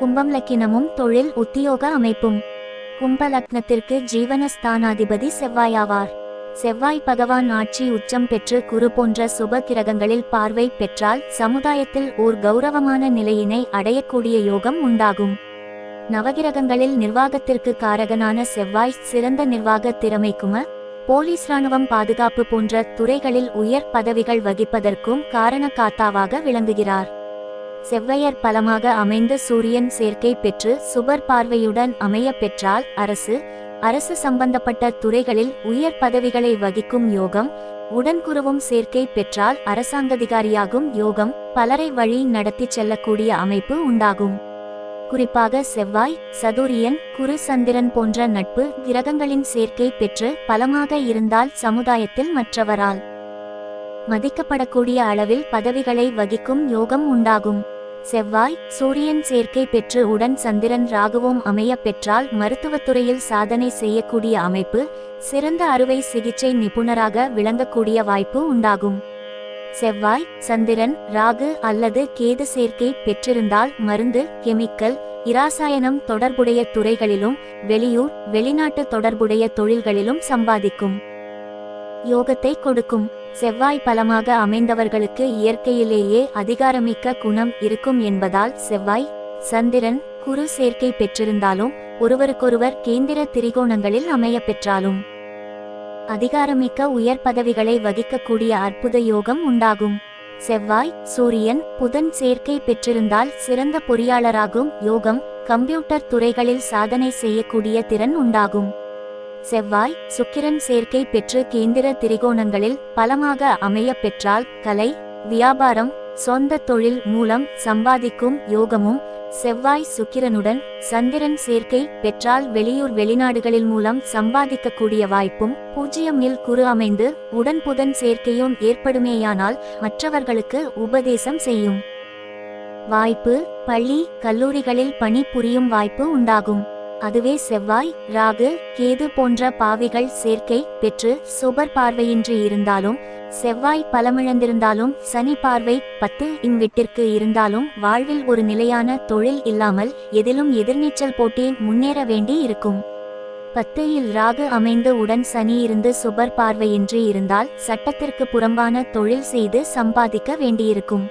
கும்பம் லக்கினமும் தொழில் உத்தியோக அமைப்பும். கும்ப லக்னத்திற்கு ஜீவனஸ்தானாதிபதி செவ்வாயாவார். செவ்வாய் பகவான் ஆட்சி உச்சம் பெற்று குரு போன்ற சுப கிரகங்களில் பார்வை பெற்றால் சமுதாயத்தில் ஓர் கௌரவமான நிலையினை அடையக்கூடிய யோகம் உண்டாகும். நவகிரகங்களில் நிர்வாகத்திற்கு காரகனான செவ்வாய் சிறந்த நிர்வாக திறமைக்கும போலீஸ் ராணுவம் பாதுகாப்பு போன்ற துறைகளில் உயர் பதவிகள் வகிப்பதற்கும் காரணக்காத்தாவாக விளங்குகிறார். செவ்வையர் பலமாக அமைந்த சூரியன் சேர்க்கை பெற்று சுபர் பார்வையுடன் அமைய பெற்றால் அரசு அரசு சம்பந்தப்பட்ட துறைகளில் உயர் பதவிகளை வகிக்கும் யோகம் உடன்குருவும் சேர்க்கை பெற்றால் அரசாங்கதிகாரியாகும் யோகம் பலரை வழி நடத்தி செல்லக்கூடிய அமைப்பு உண்டாகும். குறிப்பாக செவ்வாய் சதுரியன் குரு சந்திரன் போன்ற நட்பு கிரகங்களின் சேர்க்கை பெற்று பலமாக இருந்தால் சமுதாயத்தில் மற்றவரால் மதிக்கப்படக்கூடிய அளவில் பதவிகளை வகிக்கும் யோகம் உண்டாகும். செவ்வாய் சூரியன் சேர்க்கை பெற்று உடன் சந்திரன் ராகுவும் அமைய பெற்றால் மருத்துவத்துறையில் சாதனை செய்யக்கூடிய அமைப்பு சிறந்த அறுவை சிகிச்சை நிபுணராக விளங்கக்கூடிய வாய்ப்பு உண்டாகும். செவ்வாய் சந்திரன் ராகு அல்லது கேது சேர்க்கை பெற்றிருந்தால் மருந்து கெமிக்கல் இராசாயனம் தொடர்புடைய துறைகளிலும் வெளியூர் வெளிநாட்டு தொடர்புடைய தொழில்களிலும் சம்பாதிக்கும். யோகத்தை கொடுக்கும். செவ்வாய் பலமாக அமைந்தவர்களுக்கு இயற்கையிலேயே அதிகாரமிக்க குணம் இருக்கும் என்பதால் செவ்வாய் சந்திரன் குரு சேர்க்கை பெற்றிருந்தாலும் ஒருவருக்கொருவர் கேந்திர திரிகோணங்களில் அமைய பெற்றாலும் அதிகாரமிக்க உயர் பதவிகளை வகிக்கக்கூடிய அற்புத யோகம் உண்டாகும். செவ்வாய் சூரியன் புதன் சேர்க்கை பெற்றிருந்தால் சிறந்த பொறியாளராகும். யோகம் கம்ப்யூட்டர் துறைகளில் சாதனை செய்யக்கூடிய திறன் உண்டாகும். செவ்வாய் சுக்கிரன் சேர்க்கை பெற்று கேந்திர திரிகோணங்களில் பலமாக அமைய பெற்றால் கலை வியாபாரம் சொந்த தொழில் மூலம் சம்பாதிக்கும் யோகமும் செவ்வாய் சுக்கிரனுடன் சந்திரன் சேர்க்கை பெற்றால் வெளியூர் வெளிநாடுகளில் மூலம் சம்பாதிக்கக்கூடிய வாய்ப்பும் பூஜ்ஜியமில் குரு அமைந்து உடன் புதன் சேர்க்கையும் ஏற்படுமேயானால் மற்றவர்களுக்கு உபதேசம் செய்யும். வாய்ப்பு பள்ளி கல்லூரிகளில் பணி புரியும் வாய்ப்பு உண்டாகும். அதுவே செவ்வாய் ராகு கேது போன்ற பாவிகள் சேர்க்கை பெற்று சுபர் பார்வையின்றி இருந்தாலும் செவ்வாய் பலமிழந்திருந்தாலும் சனி பார்வை பத்து இன்விட்டிற்கு இருந்தாலும் வாழ்வில் ஒரு நிலையான தொழில் இல்லாமல் எதிலும் எதிர்நீச்சல் போட்டி முன்னேற வேண்டி இருக்கும். பத்தையில் ராகு அமைந்து உடன் சனி இருந்து சுபர் பார்வையின்றி இருந்தால் சட்டத்திற்கு புறம்பான தொழில் செய்து சம்பாதிக்க வேண்டியிருக்கும்.